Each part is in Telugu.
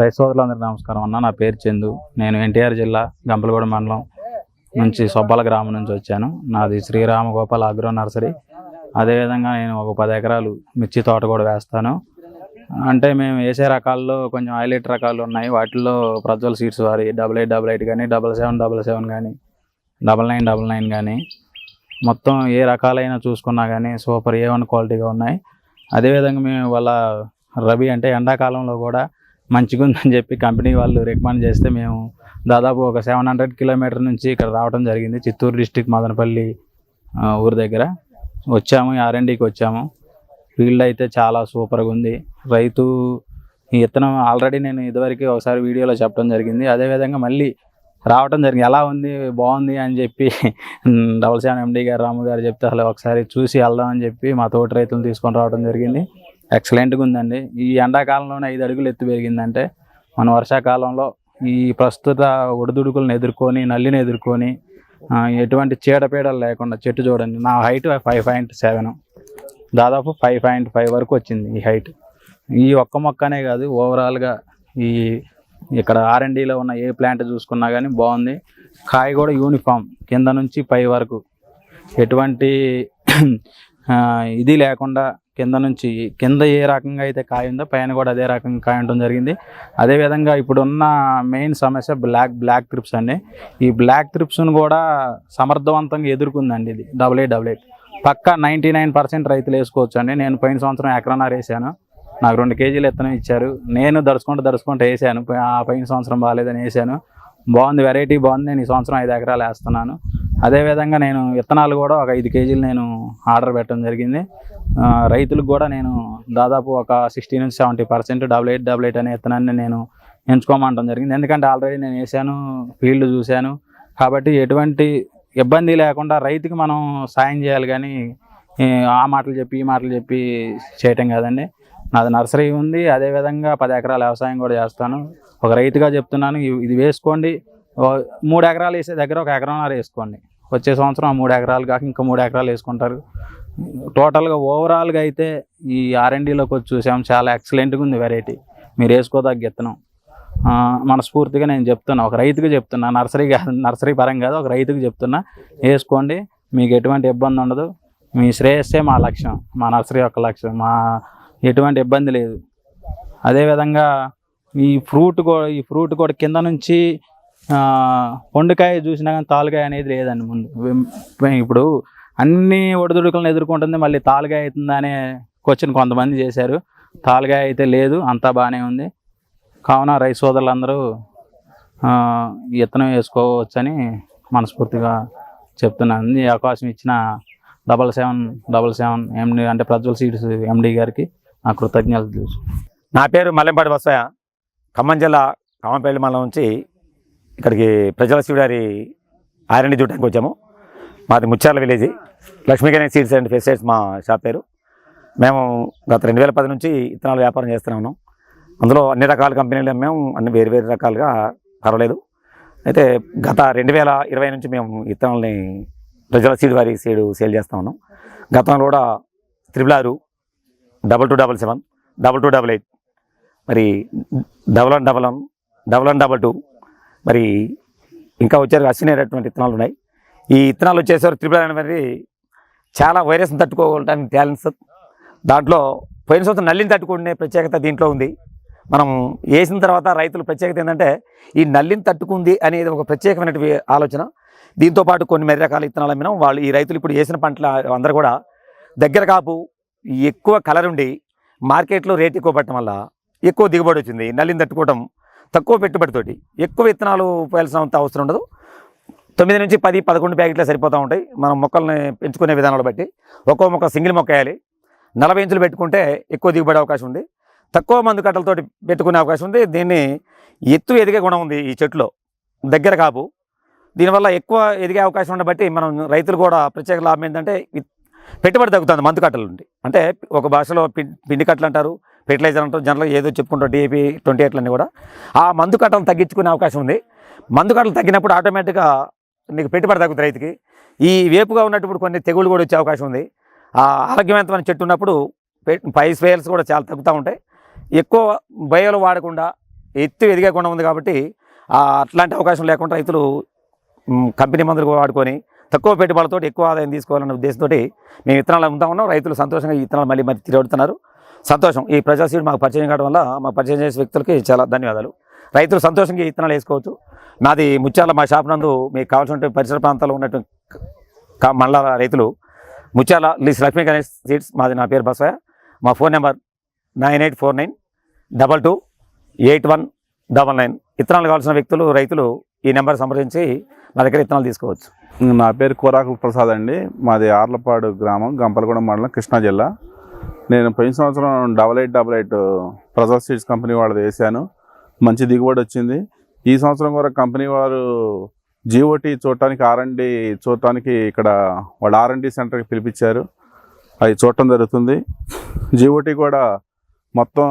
రైతు సోదరులందరికీ నమస్కారం అన్న. నా పేరు చందు. నేను ఎన్టీఆర్ జిల్లా గంపలగూడ మండలం నుంచి సొబ్బాల గ్రామం నుంచి వచ్చాను. నాది శ్రీరామ గోపాల్ అగ్రో నర్సరీ. అదేవిధంగా నేను ఒక పది ఎకరాలు మిర్చి తోట కూడా వేస్తాను. అంటే మేము వేసే రకాల్లో కొంచెం హైలైట్ రకాలు ఉన్నాయి. వాటిల్లో ప్రజ్వల్ సీడ్స్ వారి డబల్ ఎయిట్ డబల్ ఎయిట్ కానీ డబల్ సెవెన్ డబల్ సెవెన్ కానీ డబల్ నైన్ డబల్ నైన్ కానీ మొత్తం ఏ రకాలైనా చూసుకున్నా కానీ సూపర్ ఏ వన్ క్వాలిటీగా ఉన్నాయి. అదేవిధంగా మేము వాళ్ళ రబీ అంటే ఎండాకాలంలో కూడా మంచిగా ఉందని చెప్పి కంపెనీ వాళ్ళు రికమెండ్ చేస్తే మేము దాదాపు ఒక సెవెన్ హండ్రెడ్ కిలోమీటర్ నుంచి ఇక్కడ రావడం జరిగింది. చిత్తూరు డిస్టిక్ మదనపల్లి ఊరి దగ్గర. వచ్చాము ఆర్ఎండికి వచ్చాము. ఫీల్డ్ అయితే చాలా సూపర్గా ఉంది రైతు ఈ విత్తనం ఆల్రెడీ నేను ఇదివరకు ఒకసారి వీడియోలో చెప్పడం జరిగింది. అదేవిధంగా మళ్ళీ రావడం జరిగింది. ఎలా ఉంది? బాగుంది అని చెప్పి డబల్ సెవెన్ ఎండి గారు రాము గారు చెప్తే అసలు ఒకసారి చూసి వెళ్దామని చెప్పి మా తోటి రైతులను తీసుకొని రావడం జరిగింది. ఎక్సలెంట్గా ఉందండి. ఈ ఎండాకాలంలోనే ఐదు అడుగులు ఎత్తు పెరిగిందంటే మన వర్షాకాలంలో ఈ ప్రస్తుత ఒడిదుడుకులను ఎదుర్కొని నల్లిని ఎదుర్కొని ఎటువంటి చీడపీడలు లేకుండా చెట్టు చూడండి. నా హైట్ ఫైవ్ పాయింట్ సెవెన్. దాదాపు ఫైవ్ పాయింట్ ఫైవ్ వరకు వచ్చింది ఈ హైట్. ఈ ఒక్క మొక్కనే కాదు ఓవరాల్గా ఈ ఇక్కడ ఆర్ఎండీలో ఉన్న ఏ ప్లాంట్ చూసుకున్నా కానీ బాగుంది. కాయ కూడా యూనిఫామ్ కింద నుంచి పై వరకు ఎటువంటి ఇది లేకుండా కింద నుంచి కింద ఏ రకంగా అయితే కాయ ఉందో పైన కూడా అదే రకంగా కాయ ఉండడం జరిగింది. అదేవిధంగా ఇప్పుడున్న మెయిన్ సమస్య బ్లాక్ బ్లాక్ ట్రిప్స్ అండి. ఈ బ్లాక్ ట్రిప్స్ను కూడా సమర్థవంతంగా ఎదుర్కొందండి ఇది. Double eight double eight. పక్కా నైంటీ నైన్ పర్సెంట్ రైతులు వేసుకోవచ్చు అండి. నేను పోయిన సంవత్సరం ఎకరన్నర వేసాను. నాకు రెండు కేజీలు ఎత్తనం ఇచ్చారు. నేను దడుచుకుంటూ దడుచుకుంటూ వేసాను. ఆ పోయిన సంవత్సరం బాగాలేదని వేసాను. బాగుంది వెరైటీ బాగుంది. నేను ఈ సంవత్సరం ఐదు ఎకరాలు వేస్తున్నాను. అదేవిధంగా నేను విత్తనాలు కూడా ఒక ఐదు కేజీలు నేను ఆర్డర్ పెట్టడం జరిగింది. రైతులకు కూడా నేను దాదాపు ఒక సిక్స్టీ నుంచి seventy percent double eight double eight అనే విత్తనాన్ని నేను ఎంచుకోమంటం జరిగింది. ఎందుకంటే ఆల్రెడీ నేను వేసాను ఫీల్డ్ చూశాను. కాబట్టి ఎటువంటి ఇబ్బంది లేకుండా రైతుకి మనం సాయం చేయాలి కానీ ఆ మాటలు చెప్పి ఈ మాటలు చెప్పి చేయటం కాదండి. నాది నర్సరీ ఉంది అదేవిధంగా పది ఎకరాల వ్యవసాయం కూడా చేస్తాను. ఒక రైతుగా చెప్తున్నాను ఇది వేసుకోండి. మూడు ఎకరాలు వేసే దగ్గర ఒక ఎకరం వేసుకోండి. వచ్చే సంవత్సరం ఆ మూడు ఎకరాలు కాక ఇంకా మూడు ఎకరాలు వేసుకుంటారు. టోటల్గా ఓవరాల్గా అయితే ఈ ఆర్ఎండీలోకి వచ్చి చూసాం చాలా ఎక్సలెంట్గా ఉంది వెరైటీ. మీరు వేసుకోదగ్గ విత్తనం. మనస్ఫూర్తిగా నేను చెప్తున్నా ఒక రైతుకు చెప్తున్నా నర్సరీ కాదు నర్సరీ పరం కాదు ఒక రైతుకి చెప్తున్నా వేసుకోండి మీకు ఎటువంటి ఇబ్బంది ఉండదు. మీ శ్రేయస్సే మా లక్ష్యం మా నర్సరీ యొక్క లక్ష్యం మా ఎటువంటి ఇబ్బంది లేదు. అదేవిధంగా ఈ ఫ్రూట్ కూడా ఈ ఫ్రూట్ కూడా కింద నుంచి వండుకాయ చూసినా కానీ తాలుకాయ అనేది లేదండి ముందు. ఇప్పుడు అన్ని ఒడిదుడుకులను ఎదుర్కొంటుంది మళ్ళీ తాలుకాయ అవుతుందా అనే క్వశ్చన్ కొంతమంది చేశారు. తాలుకాయ అయితే లేదు అంతా బాగానే ఉంది. కావున రైస్ సోదరులందరూ ఆ, విత్తనం వేసుకోవచ్చని మనస్ఫూర్తిగా చెప్తున్నాను ఈ అవకాశం ఇచ్చిన double seven double seven MD అంటే ప్రజ్వల్ సీడ్స్ ఎండి గారికి నా కృతజ్ఞతలు చూసి నా పేరు మల్లెంపాటి బస్సయ్య. ఖమ్మం జిల్లా కామంపల్లి మండలం నుంచి ఇక్కడికి ప్రజల శివుడారి ఆయన చూడటానికి వచ్చాము. మాది Mucharla village Lakshmiganesh seeds and pesticides మా షాప్ పేరు. మేము గత రెండు వేల పది నుంచి ఇత్తనాలు వ్యాపారం చేస్తూనే ఉన్నాం. అందులో అన్ని రకాల కంపెనీలు మేము అన్ని వేరు వేరు రకాలుగా పర్వాలేదు. అయితే గత రెండు వేల ఇరవై నుంచి మేము ఇత్తనాలని ప్రజల సీడ్ వారి సీడు సేల్ చేస్తూ ఉన్నాం. గతంలో కూడా త్రిబుల్ ఆరు double two double seven double two double eight మరి double one double one double one double two మరి ఇంకా వచ్చారు అశ్వినటువంటి విత్తనాలు ఉన్నాయి. ఈ విత్తనాలు వచ్చేసరికి త్రిపుల అనేది చాలా వైరస్ని తట్టుకోవడానికి టాలెంట్స్ దాంట్లో పోయిన సంవత్సరం నల్లిని తట్టుకునే ప్రత్యేకత దీంట్లో ఉంది. మనం వేసిన తర్వాత రైతుల ప్రత్యేకత ఏంటంటే ఈ నల్లిని తట్టుకుంది అనేది ఒక ప్రత్యేకమైనటువంటి ఆలోచన. దీంతో పాటు కొన్ని మెరి రకాల విత్తనాలు అమ్మినాం. వాళ్ళు ఈ రైతులు ఇప్పుడు వేసిన పంటలు అందరూ కూడా దగ్గర కాపు ఎక్కువ కలర్ ఉండి మార్కెట్లో రేట్ ఎక్కువ పట్టడం వల్ల ఎక్కువ దిగుబడి వచ్చింది. నల్లిని తట్టుకోవడం తక్కువ పెట్టుబడితోటి. ఎక్కువ విత్తనాలు పోయాల్సిన అంత అవసరం ఉండదు. తొమ్మిది నుంచి పది పదకొండు ప్యాకెట్లు సరిపోతూ ఉంటాయి. మనం మొక్కల్ని పెంచుకునే విధానాలు బట్టి. ఒక్కో మొక్క సింగిల్ మొక్క వేయాలి. నలభై ఇంచులు పెట్టుకుంటే ఎక్కువ దిగుబడి అవకాశం ఉంది. తక్కువ మందు కట్టలతోటి పెట్టుకునే అవకాశం ఉంది. దీన్ని ఎత్తు ఎదిగే గుణం ఉంది ఈ చెట్టులో. దగ్గర కాపు. దీనివల్ల ఎక్కువ ఎదిగే అవకాశం ఉండబట్టి బట్టి మనం రైతులు కూడా ప్రత్యేక లాభం ఏంటంటే పెట్టుబడి తగ్గుతుంది మందు కట్టల నుండి. అంటే ఒక భాషలో పిండి కట్టలు అంటారు ఫెర్టిలైజర్ అంటారు జనరల్గా ఏదో చెప్పుకుంటారు డిఏపి ట్వంటీ ఎయిట్లన్నీ కూడా. ఆ మందు కట్టలను తగ్గించుకునే అవకాశం ఉంది. మందు కట్టలు తగ్గినప్పుడు ఆటోమేటిక్గా నీకు పెట్టుబడి తగ్గుతుంది రైతుకి. ఈ వేపుగా ఉన్నప్పుడు కొన్ని తెగుళ్ళు కూడా వచ్చే అవకాశం ఉంది. ఆ ఆరోగ్యవంతమైన చెట్టు ఉన్నప్పుడు పె- పై స్ప్రేయర్స్ కూడా చాలా తగ్గుతూ ఉంటాయి. ఎక్కువ బయోలు వాడకుండా ఎత్తు ఎదిగకుండా ఉంది కాబట్టి అట్లాంటి అవకాశం లేకుండా రైతులు కంపెనీ మందులు వాడుకొని తక్కువ పెట్టుబడితో ఎక్కువ ఆదాయం తీసుకోవాలనే ఉద్దేశంతో మేము విత్తనాలు అమ్ముతా ఉన్నాం. రైతులు సంతోషంగా ఈ విత్తనాలు మళ్ళీ మళ్ళీ తిరగడుతున్నారు సంతోషం. ఈ ప్రజా సీడ్ మాకు పరిచయం కావడం వల్ల మా పరిచయం చేసే వ్యక్తులకి చాలా ధన్యవాదాలు. రైతులు సంతోషంగా ఈ విత్తనాలు వేసుకోవచ్చు. నాది ముత్యాల మా షాప్ నందు మీకు కావాల్సిన పరిసర ప్రాంతాల్లో ఉన్నటువంటి మండలాల రైతులు ముత్యాల లీస్ లక్ష్మీ గణేష్ సీడ్స్ మాది నా పేరు బసవయ్య. మా phone number nine eight four nine double two eight one double nine. విత్తనాలు కావాల్సిన వ్యక్తులు రైతులు ఈ నెంబర్ సంప్రదించి మా దగ్గర విత్తనాలు తీసుకోవచ్చు. నా పేరు కోరాకుల ప్రసాద్ అండి. మాది ఆర్లపాడు గ్రామం గంపలగూడెం మండలం కృష్ణా జిల్లా. నేను పోయిన సంవత్సరం double eight double eight Praja seeds company వాళ్ళది వేసాను. మంచి దిగుబడి వచ్చింది. ఈ సంవత్సరం కూడా కంపెనీ వారు జిఓటి చూడటానికి ఆర్ఎండి చూడటానికి ఇక్కడ వాళ్ళు ఆర్ఎండి సెంటర్కి పిలిపించారు. అది చూడటం జరుగుతుంది. జిఓటి కూడా మొత్తం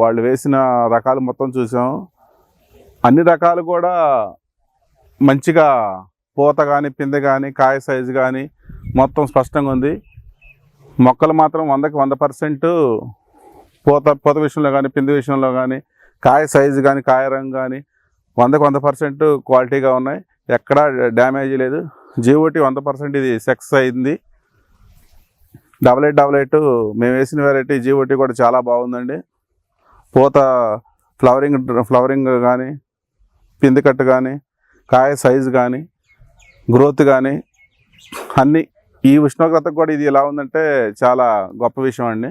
వాళ్ళు వేసిన రకాలు మొత్తం చూసాం. అన్ని రకాలు కూడా మంచిగా పూత కానీ పిందె కానీ కాయ సైజు కానీ మొత్తం స్పష్టంగా ఉంది. మొక్కలు మాత్రం వందకి వంద పర్సెంట్ పూత పూత విషయంలో కానీ పిందె విషయంలో కానీ కాయ సైజు కానీ కాయ రంగు కానీ వందకి వంద పర్సెంట్ క్వాలిటీగా ఉన్నాయి. ఎక్కడా డ్యామేజ్ లేదు. జీఓటి వంద పర్సెంట్ ఇది సెక్స్ అయింది. డబల్ ఎయిట్ డబల్ ఎయిట్ మేము వేసిన వెరైటీ జీఓటి కూడా చాలా బాగుందండి. పూత ఫ్లవరింగ్ ఫ్లవరింగ్ కానీ పిందికట్టు కానీ కాయ సైజు కానీ గ్రోత్ కానీ అన్నీ ఈ ఉష్ణోగ్రతకు కూడా ఇది ఎలా ఉందంటే చాలా గొప్ప విషయం అండి.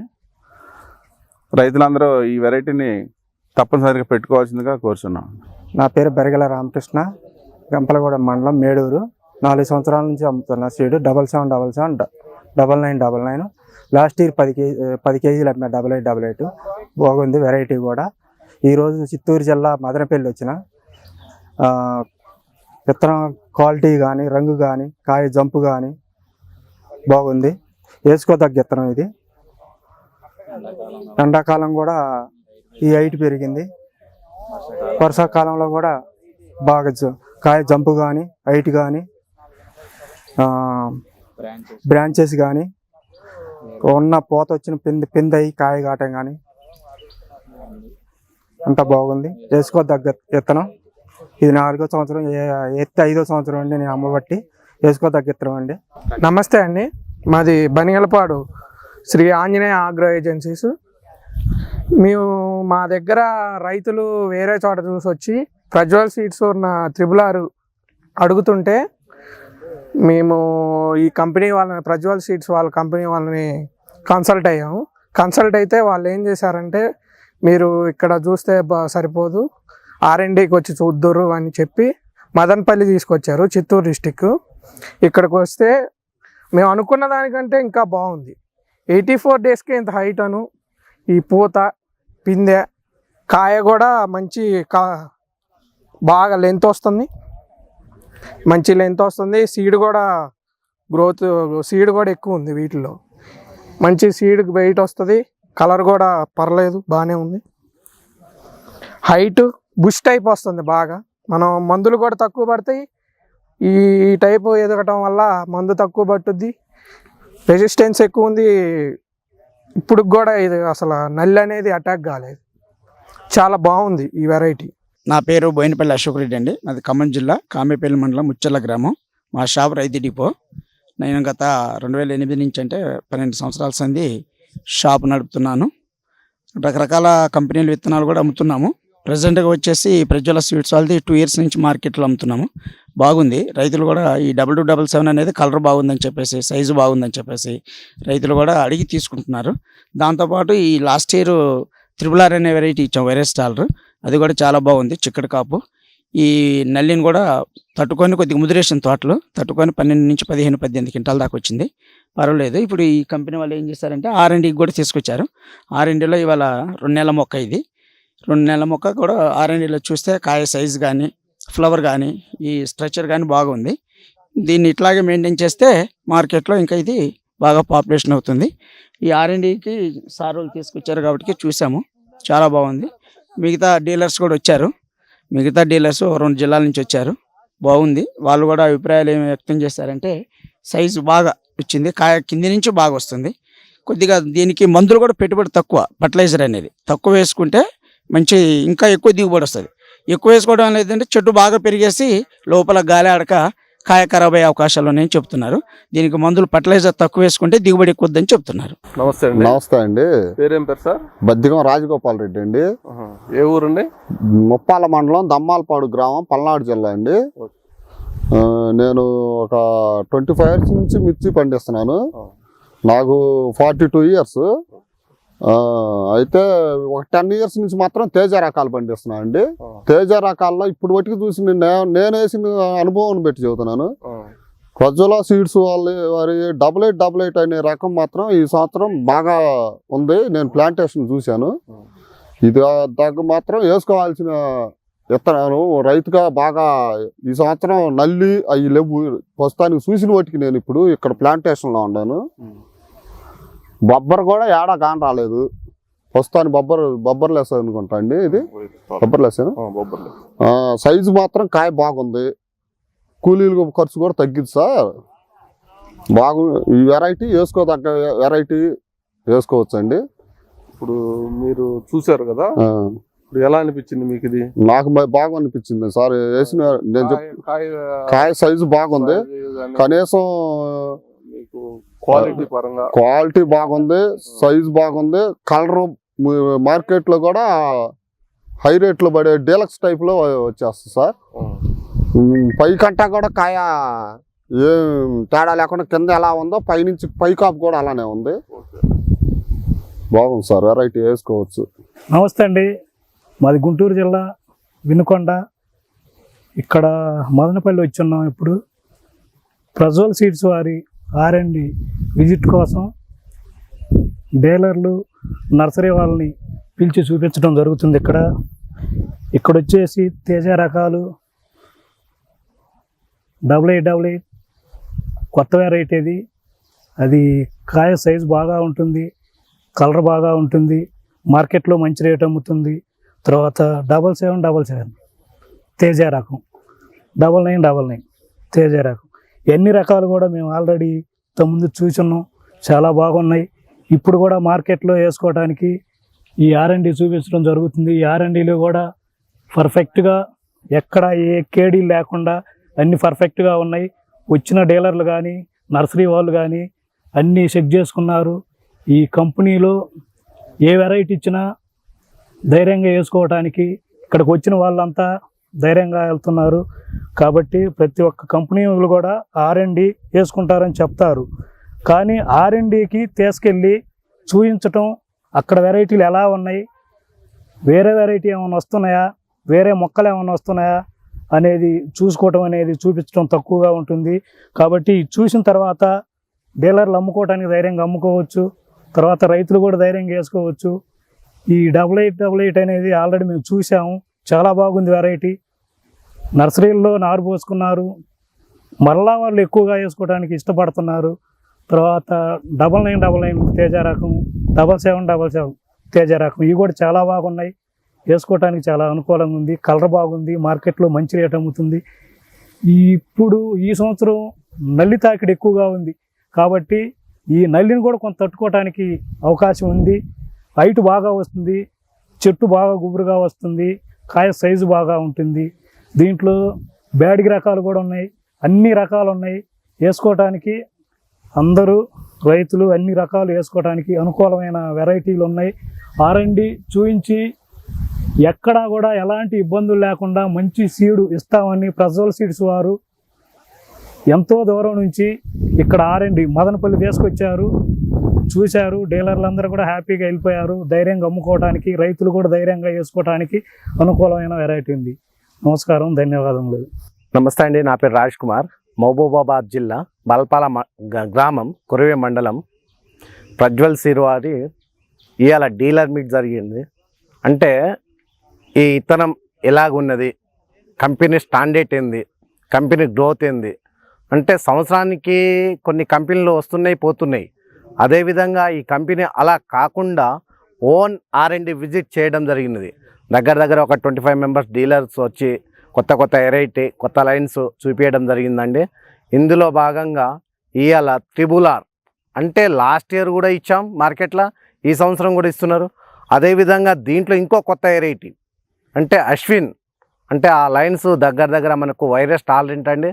రైతులందరూ ఈ వెరైటీని తప్పనిసరిగా పెట్టుకోవాల్సిందిగా కోరుచున్నాం. నా పేరు బెరగల రామకృష్ణ గంపలగూడెం మండలం మేడూరు. నాలుగు సంవత్సరాల నుంచి అమ్ముతున్నా seed double seven double seven double nine double nine. Last year పది కేజీ పది కేజీలు అమ్మిన డబల్ ఎయిట్ డబల్ ఎయిట్. బాగుంది వెరైటీ కూడా. ఈరోజు చిత్తూరు జిల్లా మదనపల్లి వచ్చిన విత్తనం క్వాలిటీ కానీ రంగు కానీ కాయ జంపు కానీ బాగుంది. వేసుకోదగ్గ విత్తనం ఇది. ఎండాకాలం కూడా ఈ హైట్ పెరిగింది. వర్షాకాలంలో కూడా బాగా జ- కాయ జంపు కానీ హైట్ కానీ బ్రాంచెస్ కానీ ఉన్న పూత వచ్చిన పిండి పింద కాయ కాటం కానీ అంత బాగుంది. వేసుకోదగ్గ ఇత్తనం ఇది నాలుగో సంవత్సరం ఏ- ఎత్తి ఐదో సంవత్సరం అండి నేను అమ్మబట్టి వేసుకో విత్తనం అండి. నమస్తే అండి. మాది బనిగలపాడు శ్రీ ఆంజనేయ ఆగ్రో ఏజెన్సీస్. మేము మా దగ్గర రైతులు వేరే చోట చూసి వచ్చి ప్రజ్వల్ సీడ్స్ ఉన్న త్రిబుల్ ఆర్ అడుగుతుంటే మేము ఈ కంపెనీ వాళ్ళని ప్రజ్వల్ సీడ్స్ వాళ్ళ కంపెనీ వాళ్ళని కన్సల్ట్ అయ్యాము. కన్సల్ట్ అయితే వాళ్ళు ఏం చేశారంటే మీరు ఇక్కడ చూస్తే సరిపోదు ఆర్ఎండికి వచ్చి చూద్దురు అని చెప్పి మదనపల్లి తీసుకొచ్చారు చిత్తూరు డిస్టిక్ ఇక్కడికి వస్తే మేము అనుకున్న దానికంటే ఇంకా బాగుంది. ఎయిటీ ఫోర్ డేస్కి ఇంత హైట్ అను ఈ పూత పిందె కాయ కూడా మంచి కా బాగా లెంత్ వస్తుంది. మంచి లెంత్ వస్తుంది. సీడ్ కూడా గ్రోత్ సీడ్ కూడా ఎక్కువ ఉంది వీటిలో. మంచి సీడ్ వెయిట్ వస్తుంది. కలర్ కూడా పర్లేదు బాగానే ఉంది. హైట్ బుష్ టైప్ వస్తుంది బాగా. మనం మందులు కూడా తక్కువ పడతాయి. ఈ టైపు ఎదగటం వల్ల మందు తక్కువ పట్టుద్ది. రెసిస్టెన్స్ ఎక్కువ ఉంది. ఇప్పుడు కూడా ఇది అసలు నల్లి అనేది అటాక్ కాలేదు. చాలా బాగుంది ఈ వెరైటీ నా పేరు బోయినపల్లి అశోక్ రెడ్డి అండి. నాది ఖమ్మం జిల్లా కామేపల్లి మండలం ముచ్చర్ల గ్రామం. మా షాప్ రైతు డిపో. నేను గత రెండు వేల ఎనిమిది నుంచి అంటే పన్నెండు సంవత్సరాల సంది షాప్ నడుపుతున్నాను. రకరకాల కంపెనీల విత్తనాలు కూడా అమ్ముతున్నాము. ప్రజెంట్గా వచ్చేసి ప్రజ్వల స్వీట్స్ వాళ్ళది టూ ఇయర్స్ నుంచి మార్కెట్లో అమ్ముతున్నాము. బాగుంది. రైతులు కూడా ఈ డబల్ టూ డబల్ సెవెన్ అనేది కలర్ బాగుందని చెప్పేసి సైజు బాగుందని చెప్పేసి రైతులు కూడా అడిగి తీసుకుంటున్నారు. దాంతోపాటు ఈ లాస్ట్ ఇయర్ త్రిబుల్ ఆర్ అనే వెరైటీ ఇచ్చాం వైరస్ టాలర్ అది కూడా చాలా బాగుంది చిక్కడి కాపు. ఈ నల్లిని కూడా తట్టుకొని కొద్దిగా ముదిరేసిన తోటలు తట్టుకొని పన్నెండు నుంచి పదిహేను పద్దెనిమిది క్వింటాల దాకా వచ్చింది. పర్వాలేదు ఇప్పుడు ఈ కంపెనీ వాళ్ళు ఏం చేశారంటే ఆర్ఎండీకి కూడా తీసుకొచ్చారు. ఆర్ఎండీలో ఇవాళ రెండు నెలల మొక్క ఇది. రెండు నెలల మొక్క కూడా ఆర్ఎండీలో చూస్తే కాయ సైజు కానీ ఫ్లవర్ కానీ ఈ స్ట్రక్చర్ కానీ బాగుంది. దీన్ని ఇట్లాగే మెయింటైన్ చేస్తే మార్కెట్లో ఇంకా ఇది బాగా పాపులేషన్ అవుతుంది. ఈ ఆర్ఎండికి సార్ తీసుకొచ్చారు కాబట్టి చూసాము. చాలా బాగుంది. మిగతా డీలర్స్ కూడా వచ్చారు. మిగతా డీలర్స్ రెండు జిల్లాల నుంచి వచ్చారు. బాగుంది. వాళ్ళు కూడా అభిప్రాయాలు ఏమి వ్యక్తం చేశారంటే సైజు బాగా వచ్చింది. కాయ కింది నుంచి బాగా వస్తుంది. కొద్దిగా దీనికి మందులు కూడా పెట్టుబడి తక్కువ ఫర్టిలైజర్ అనేది. తక్కువ వేసుకుంటే మంచి ఇంకా ఎక్కువ దిగుబడి వస్తుంది. ఎక్కువ వేసుకోవడం వల్ల ఏంటంటే చెట్టు బాగా పెరిగేసి లోపల గాలి ఆడక కాయ ఖరాబ్ అయ్యే అవకాశాలు ఉన్నాయని చెప్తున్నారు. దీనికి మందులు ఫర్టిలైజర్ తక్కువ వేసుకుంటే దిగుబడి ఎక్కువ వద్దని చెప్తున్నారు. నమస్తే అండి. నమస్తే అండి. పేరేం పేరు సార్? బద్దిగం రాజగోపాల్ రెడ్డి అండి. ఏ ఊరండి? ముప్పాల మండలం దమ్మాలపాడు గ్రామం పల్నాడు జిల్లా అండి. నేను ఒక ట్వంటీ ఫైవ్ ఇయర్స్ నుంచి మిర్చి పండిస్తున్నాను. నాకు ఫార్టీ టూ ఇయర్స్. అయితే ఒక టెన్ ఇయర్స్ నుంచి మాత్రం తేజ రకాలు పండిస్తున్నాను అండి తేజ రకాల్లో ఇప్పుడు వరకు చూసి నేను నేను వేసిన అనుభవం పెట్టి చెబుతున్నాను. ప్రజ్వల సీడ్స్ వాళ్ళ వారి డబుల్ ఎయిట్ డబుల్ ఎయిట్ అనే రకం మాత్రం ఈ సంవత్సరం బాగా ఉంది. నేను ప్లాంటేషన్ చూశాను. ఇది దగ్గర మాత్రం వేసుకోవాల్సిన విత్తనాలు రైతుగా బాగా ఈ సంవత్సరం నల్లి అవి లేవు. ప్రస్తుతానికి చూసిన వాటికి నేను ఇప్పుడు ఇక్కడ ప్లాంటేషన్లో ఉన్నాను. బొబ్బర్ కూడా ఏడా కాని రాలేదు. ప్రస్తుతానికి బొబ్బర్ బొబ్బర్ లెస్ అనుకుంటా అండి ఇది. బొబ్బర్ లెస్ బొబ్బర్లు సైజు మాత్రం కాయ బాగుంది. కూలీలు ఖర్చు కూడా తగ్గింది సార్. బాగు ఈ వెరైటీ వేసుకోదగ్గ వెరైటీ వేసుకోవచ్చు అండి ఇప్పుడు మీరు చూసారు కదా? ఇప్పుడు ఎలా అనిపించింది మీకు ఇది? నాకు బాగా అనిపించింది సార్. వేసిన నేను కాయ- సైజు బాగుంది. కనీసం మీకు క్వాలిటీ పరంగా. క్వాలిటీ బాగుంది సైజు బాగుంది కలర్ మార్కెట్లో కూడా హై రేట్లో పడే డీలక్స్ టైప్లో వచ్చేస్తుంది సార్. ఉమ్, పై కంటా కూడా కాయ ఏం తేడా లేకుండా కింద ఎలా ఉందో పైనుంచి పై కాపు కూడా అలానే ఉంది. బాగుంది సార్ వెరైటీ వేసుకోవచ్చు. నమస్తే అండి. మాది గుంటూరు జిల్లా వినుకొండ. ఇక్కడ మదనపల్లి వచ్చి ఉన్నాం ఇప్పుడు. ప్రజ్వల్ సీడ్స్ వారి ఆర్ అండ్ విజిట్ కోసం డీలర్లు నర్సరీ వాళ్ళని పిలిచి చూపించడం జరుగుతుంది ఇక్కడ. ఇక్కడ వచ్చేసి తేజ రకాలు డబుల్ ఎయిట్ డబుల్ ఎయిట్ కొత్త వెరైటీ ఇది. అది కాయ సైజు బాగా ఉంటుంది కలర్ బాగా ఉంటుంది మార్కెట్లో మంచి రేట్ అమ్ముతుంది. తర్వాత double seven double seven Teja రకం. Double nine double nine Teja రకం. ఎన్ని రకాలు కూడా మేము ఆల్రెడీ ముందు చూసున్నాం. చాలా బాగున్నాయి. ఇప్పుడు కూడా మార్కెట్లో వేసుకోవడానికి ఈ ఆర్ఎండి చూపించడం జరుగుతుంది. ఈ ఆర్ఎండిలో కూడా పర్ఫెక్ట్గా ఎక్కడ ఏ కేడీ లేకుండా అన్ని పర్ఫెక్ట్గా ఉన్నాయి. వచ్చిన డీలర్లు కానీ నర్సరీ వాళ్ళు కానీ అన్నీ చెక్ చేసుకున్నారు. ఈ కంపెనీలో ఏ వెరైటీ ఇచ్చినా ధైర్యంగా వేసుకోవడానికి ఇక్కడికి వచ్చిన వాళ్ళంతా ధైర్యంగా వెళ్తున్నారు. కాబట్టి ప్రతి ఒక్క కంపెనీలు కూడా ఆర్ఎండి వేసుకుంటారని చెప్తారు. కానీ ఆర్ఎండికి తీసుకెళ్ళి చూపించటం అక్కడ వెరైటీలు ఎలా ఉన్నాయి? వేరే వెరైటీ ఏమైనా వస్తున్నాయా? వేరే మొక్కలు ఏమైనా వస్తున్నాయా? అనేది చూసుకోవటం అనేది చూపించడం తక్కువగా ఉంటుంది. కాబట్టి చూసిన తర్వాత డీలర్లు అమ్ముకోవడానికి ధైర్యంగా అమ్ముకోవచ్చు. తర్వాత రైతులు కూడా ధైర్యంగా వేసుకోవచ్చు. ఈ డబుల్ ఎయిట్ డబుల్ ఎయిట్ అనేది ఆల్రెడీ మేము చూసాము. చాలా బాగుంది వెరైటీ. నర్సరీల్లో నారు పోసుకున్నారు. మరలా వాళ్ళు ఎక్కువగా వేసుకోవడానికి ఇష్టపడుతున్నారు. తర్వాత double nine double nine Teja రకం double seven double seven Teja రకం ఇవి కూడా చాలా బాగున్నాయి. వేసుకోవడానికి చాలా అనుకూలంగా ఉంది. కలర్ బాగుంది. మార్కెట్లో మంచి రేట్ అమ్ముతుంది. ఇప్పుడు ఈ సంవత్సరం నల్లి తాకిడి ఎక్కువగా ఉంది. కాబట్టి ఈ నల్లిని కూడా కొంత తట్టుకోవడానికి అవకాశం ఉంది. హైట్ బాగా వస్తుంది. చెట్టు బాగా గుబురుగా వస్తుంది. కాయ సైజు బాగా ఉంటుంది. దీంట్లో బ్యాడిగి రకాలు కూడా ఉన్నాయి. అన్ని రకాలు ఉన్నాయి. వేసుకోవటానికి అందరూ రైతులు అన్ని రకాలు వేసుకోవడానికి అనుకూలమైన వెరైటీలు ఉన్నాయి. ఆర్ఎండి చూయించి ఎక్కడా కూడా ఎలాంటి ఇబ్బందులు లేకుండా మంచి సీడు ఇస్తామని ప్రజ్వల్ సీడ్స్ వారు ఎంతో దూరం నుంచి ఇక్కడ ఆర్ఎండి మదనపల్లి తీసుకొచ్చారు. చూశారు. డీలర్లందరూ కూడా హ్యాపీగా వెళ్ళిపోయారు. ధైర్యంగా అమ్ముకోవడానికి రైతులు కూడా ధైర్యంగా వేసుకోవడానికి అనుకూలమైన వెరైటీ ఉంది. నమస్కారం ధన్యవాదములు. నమస్తే అండి నా పేరు రాజ్ కుమార్. మహబూబాబాద్ జిల్లా బల్పాల మ- గ- గ్రామం కురవే మండలం ప్రజ్వల్ సిర్వారి ఇవాళ డీలర్ మీట్ జరిగింది. అంటే ఈ ఇతనం ఎలాగున్నది? కంపెనీ స్టాండర్డ్ ఏంది? కంపెనీ గ్రోత్ ఏంది? అంటే సంవత్సరానికి కొన్ని కంపెనీలు వస్తున్నాయి పోతున్నాయి. అదేవిధంగా ఈ కంపెనీ అలా కాకుండా ఓన్ ఆర్ అండ్ విజిట్ చేయడం జరిగినది. దగ్గర దగ్గర ఒక ట్వంటీ ఫైవ్ మెంబర్స్ డీలర్స్ వచ్చి కొత్త కొత్త వెరైటీ కొత్త లైన్స్ చూపించడం జరిగిందండి. ఇందులో భాగంగా ఇవాళ త్రిబుల్ ఆర్ అంటే లాస్ట్ ఇయర్ కూడా ఇచ్చాం మార్కెట్లో ఈ సంవత్సరం కూడా ఇస్తున్నారు. అదేవిధంగా దీంట్లో ఇంకో కొత్త వెరైటీ అంటే అశ్విన్ అంటే ఆ లైన్స్ దగ్గర దగ్గర మనకు వైరస్ టాలరెంట్ అండి.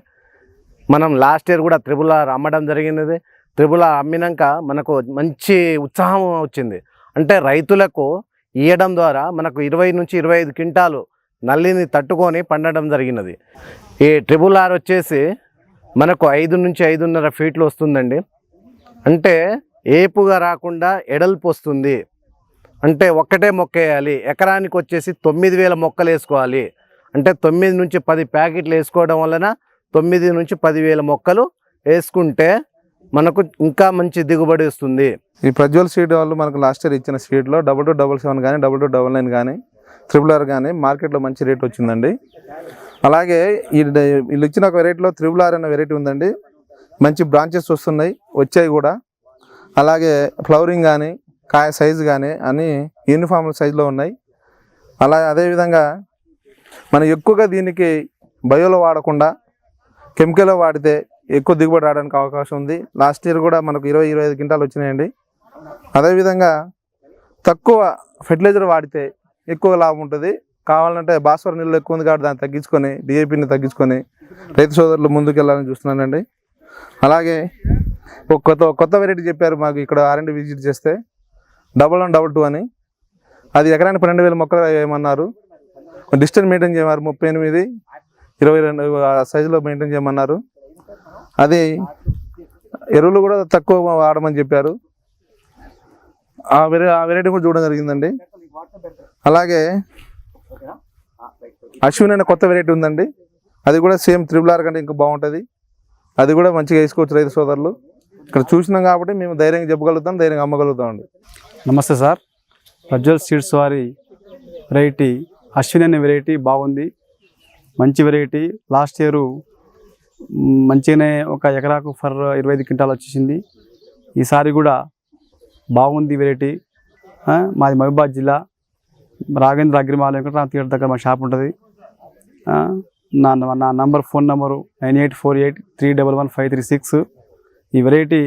మనం లాస్ట్ ఇయర్ కూడా త్రిబుల్ ఆర్ అమ్మడం జరిగినది. త్రిబుల్ ఆర్ అమ్మినాక మనకు మంచి ఉత్సాహం వచ్చింది. అంటే రైతులకు ఇవ్వడం ద్వారా మనకు ఇరవై నుంచి ఇరవై ఐదు క్వింటాలు నల్లిని తట్టుకొని పండడం జరిగినది. ఈ ట్రిబుల్ ఆర్ వచ్చేసి మనకు ఐదు నుంచి ఐదున్నర ఫీట్లు వస్తుందండి. అంటే ఏపుగా రాకుండా ఎడల్పు వస్తుంది. అంటే ఒక్కటే మొక్క వేయాలి. ఎకరానికి వచ్చేసి తొమ్మిది వేల మొక్కలు వేసుకోవాలి. అంటే తొమ్మిది నుంచి పది ప్యాకెట్లు వేసుకోవడం వలన తొమ్మిది నుంచి పదివేల మొక్కలు వేసుకుంటే మనకు ఇంకా మంచి దిగుబడి వస్తుంది. ఈ ప్రజ్వల్ సీడ్ వాళ్ళు మనకు లాస్ట్ ఇయర్ ఇచ్చిన సీడ్లో డబల్ టూ డబల్ సెవెన్ కానీ డబల్ టూ డబల్ నైన్ కానీ త్రిబుల్ ఆర్ కానీ మార్కెట్లో మంచి రేట్ వచ్చిందండి. అలాగే ఈ వీళ్ళు ఇచ్చిన ఒక వెరైటీలో త్రిబుల్ ఆర్ అనే వెరైటీ ఉందండి. మంచి బ్రాంచెస్ వస్తున్నాయి వచ్చాయి కూడా. అలాగే ఫ్లవరింగ్ కానీ కాయ సైజు కానీ అని యూనిఫామ్ సైజులో ఉన్నాయి. అలా అదేవిధంగా మనం ఎక్కువగా దీనికి బయోలో వాడకుండా కెమికల్లో వాడితే ఎక్కువ దిగుబడి రావడానికి అవకాశం ఉంది. లాస్ట్ ఇయర్ కూడా మనకు ఇరవై ఇరవై ఐదు క్వింటాలు వచ్చినాయండి. అదేవిధంగా తక్కువ ఫెర్టిలైజర్ వాడితే ఎక్కువ లాభం ఉంటుంది. కావాలంటే భాస్వర నీళ్ళు ఎక్కువ ఉంది కాబట్టి దాన్ని తగ్గించుకొని డిఏపిని తగ్గించుకొని రైతు సోదరులు ముందుకు వెళ్ళాలని చూస్తున్నానండి. అలాగే ఒక కొత్త కొత్త వెరైటీ చెప్పారు మాకు ఇక్కడ ఆర్ఎండి విజిట్ చేస్తే. డబల్ వన్ డబల్ టూ అని. అది ఎకరానికి పన్నెండు వేల మొక్కలు వేయమన్నారు. డిస్టెన్స్ మెయింటైన్ చేయమన్నారు. ముప్పై ఎనిమిది ఇరవై రెండు ఆ సైజులో మెయింటైన్ చేయమన్నారు. అది ఎరువులు కూడా తక్కువ వాడమని చెప్పారు. ఆ వెరై ఆ వెరైటీ కూడా చూడడం జరిగిందండి. అలాగే అశ్విన్ అనే కొత్త వెరైటీ ఉందండి. అది కూడా సేమ్ త్రిబుల్ ఆర్ కంటే ఇంకా బాగుంటుంది. అది కూడా మంచిగా వేసుకోవచ్చు రైతు సోదరులు. ఇక్కడ చూసినాం కాబట్టి మేము ధైర్యంగా చెప్పగలుగుతాం ధైర్యంగా అమ్మగలుగుతాం అండి. నమస్తే సార్. ప్రజ్వల్ సీడ్స్ వారి వెరైటీ అశ్విన్ అనే వెరైటీ బాగుంది. మంచి వెరైటీ లాస్ట్ ఇయర్ మంచిగానే ఒక ఎకరాకు ఫర్ ఇరవై ఐదు క్వింటాలు వచ్చేసింది. ఈసారి కూడా బాగుంది వెరైటీ మాది మహబూబాద్ జిల్లా. రాఘేంద్ర అగ్రిమాల వెంకటరామ థియేటర్ దగ్గర మా షాప్ ఉంటుంది. నా నా number phone number nine eight four eight three double one five three six. ఈ వెరైటీ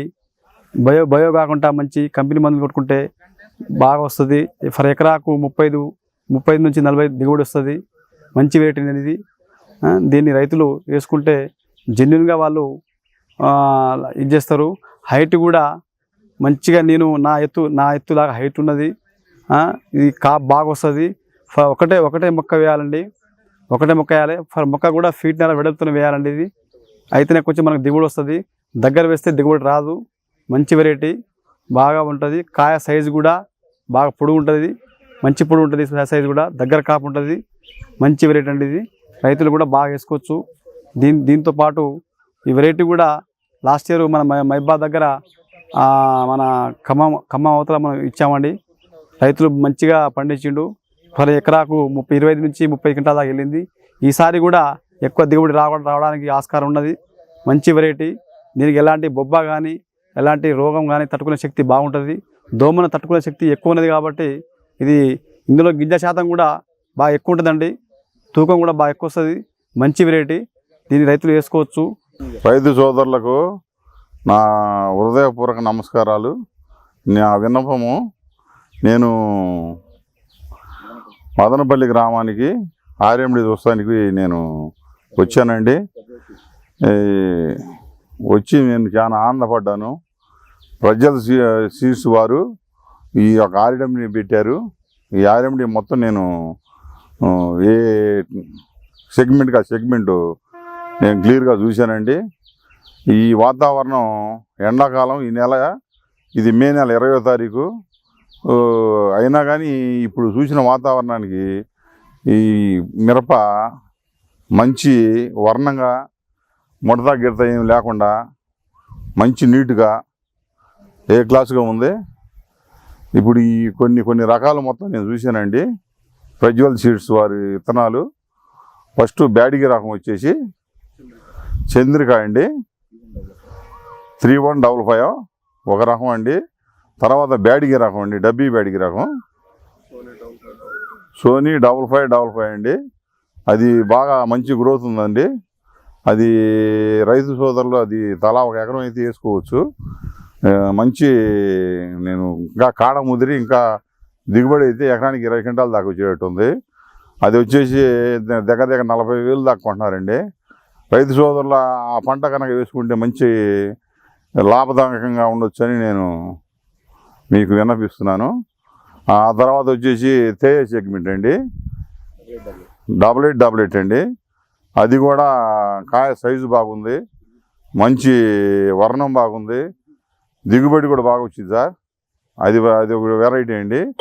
బయో బయో కాకుండా మంచి కంపెనీ మందులు కొట్టుకుంటే బాగా వస్తుంది. ఫర్ ఎకరాకు ముప్పై ఐదు ముప్పై నుంచి నలభై దిగుబడి వస్తుంది. మంచి వెరైటీ అనేది. దీన్ని రైతులు వేసుకుంటే జెన్యున్గా వాళ్ళు ఇది చేస్తారు. హైట్ కూడా మంచిగా నేను నా ఎత్తు నా ఎత్తులాగా హైట్ ఉన్నది. ఇది కాప్ బాగా వస్తుంది. ఫ- ఒకటే ఒకటే మొక్క వేయాలండి. ఒకటే మొక్క వేయాలి. ఫర్ మొక్క కూడా ఫీట్ నెల వెడల్పుతో వేయాలండి ఇది. అయితేనే కొంచెం మనకు దిగుబడి వస్తుంది. దగ్గర వేస్తే దిగుబడి రాదు. మంచి వెరైటీ బాగా ఉంటుంది. కాయ సైజు కూడా బాగా పొడుగు ఉంటుంది. మంచి పొడుగు ఉంటుంది. సైజు కూడా దగ్గర కాపు ఉంటుంది. మంచి వెరైటీ అండి ఇది. రైతులు కూడా బాగా వేసుకోవచ్చు. దీని దీంతో పాటు ఈ వెరైటీ కూడా లాస్ట్ ఇయర్ మన మైబా దగ్గర మన ఖమ్మం ఖమ్మం అవతల మనం ఇచ్చామండి. రైతులు మంచిగా పండించిండు. పర్ ఎకరాకు ముప్పై ఇరవై ఐదు నుంచి ముప్పై క్వింటాల దాకా వెళ్ళింది. ఈసారి కూడా ఎక్కువ దిగుబడి రావ రావడానికి ఆస్కారం ఉన్నది. మంచి వెరైటీ. దీనికి ఎలాంటి బొబ్బ కానీ ఎలాంటి రోగం కానీ తట్టుకునే శక్తి బాగుంటుంది. దోమను తట్టుకునే శక్తి ఎక్కువ ఉన్నది కాబట్టి ఇది ఇందులో గింజ శాతం కూడా బాగా ఎక్కువ ఉంటుందండి. తూకం కూడా బాగా ఎక్కువ వస్తుంది. మంచి వెరైటీ. దీన్ని రైతులు వేసుకోవచ్చు. రైతు సోదరులకు నా హృదయపూర్వక నమస్కారాలు. నా విన్నపము నేను మదనపల్లి గ్రామానికి ఆర్ఎండి చూస్తానికి నేను వచ్చానండి. వచ్చి నేను చాలా ఆనందపడ్డాను. ప్రజల సీట్స్ వారు ఈ యొక్క ఆర్ఎండి పెట్టారు. ఈ ఆర్ఎండి మొత్తం నేను ఏ సెగ్మెంట్గా సెగ్మెంటు నేను క్లియర్గా చూశానండి. ఈ వాతావరణం ఎండాకాలం ఈ నెల ఇది మే నెల ఇరవయో తారీఖు. అయినా కానీ ఇప్పుడు చూసిన వాతావరణానికి ఈ మిరప మంచి వర్ణంగా ముడత గిడత ఏం లేకుండా మంచి నీట్గా ఏ క్లాసుగా ఉంది. ఇప్పుడు ఈ కొన్ని కొన్ని రకాలు మొత్తం నేను చూశానండి. ప్రజ్వల్ సీడ్స్ వారి విత్తనాలు. ఫస్ట్ బ్యాడిగి రకం వచ్చేసి చంద్రిక అండి. Three one double five. ఒక రకం అండి. తర్వాత బ్యాడిగి రకం అండి. డబ్బీ బ్యాడిగి రకం. Sony double five double five అండి. అది బాగా మంచి గ్రోత్ ఉందండి. అది రైతు సోదరులు అది తలా ఒక ఎకరం అయితే వేసుకోవచ్చు. మంచి నేను ఇంకా కాడ ముదిరి ఇంకా దిగుబడి అయితే ఎకరానికి ఇరవై క్వింటాల దాకా వచ్చేటట్టు ఉంది అది వచ్చేసి దగ్గర దగ్గర నలభై వేలు దాకా కొంటున్నారండి. రైతు సోదరుల ఆ పంట కనుక వేసుకుంటే మంచి లాభదాయకంగా ఉండొచ్చని నేను మీకు విన్నపిస్తున్నాను. ఆ తర్వాత వచ్చేసి తేయ సెగ్మెంట్ అండి. డబల్ ఎయిట్ డబల్ ఎయిట్ అండి. అది కూడా కాయ సైజు బాగుంది. మంచి వర్ణం బాగుంది. దిగుబడి కూడా బాగా వచ్చింది సార్. అది అది ఒక వెరైటీ అండి.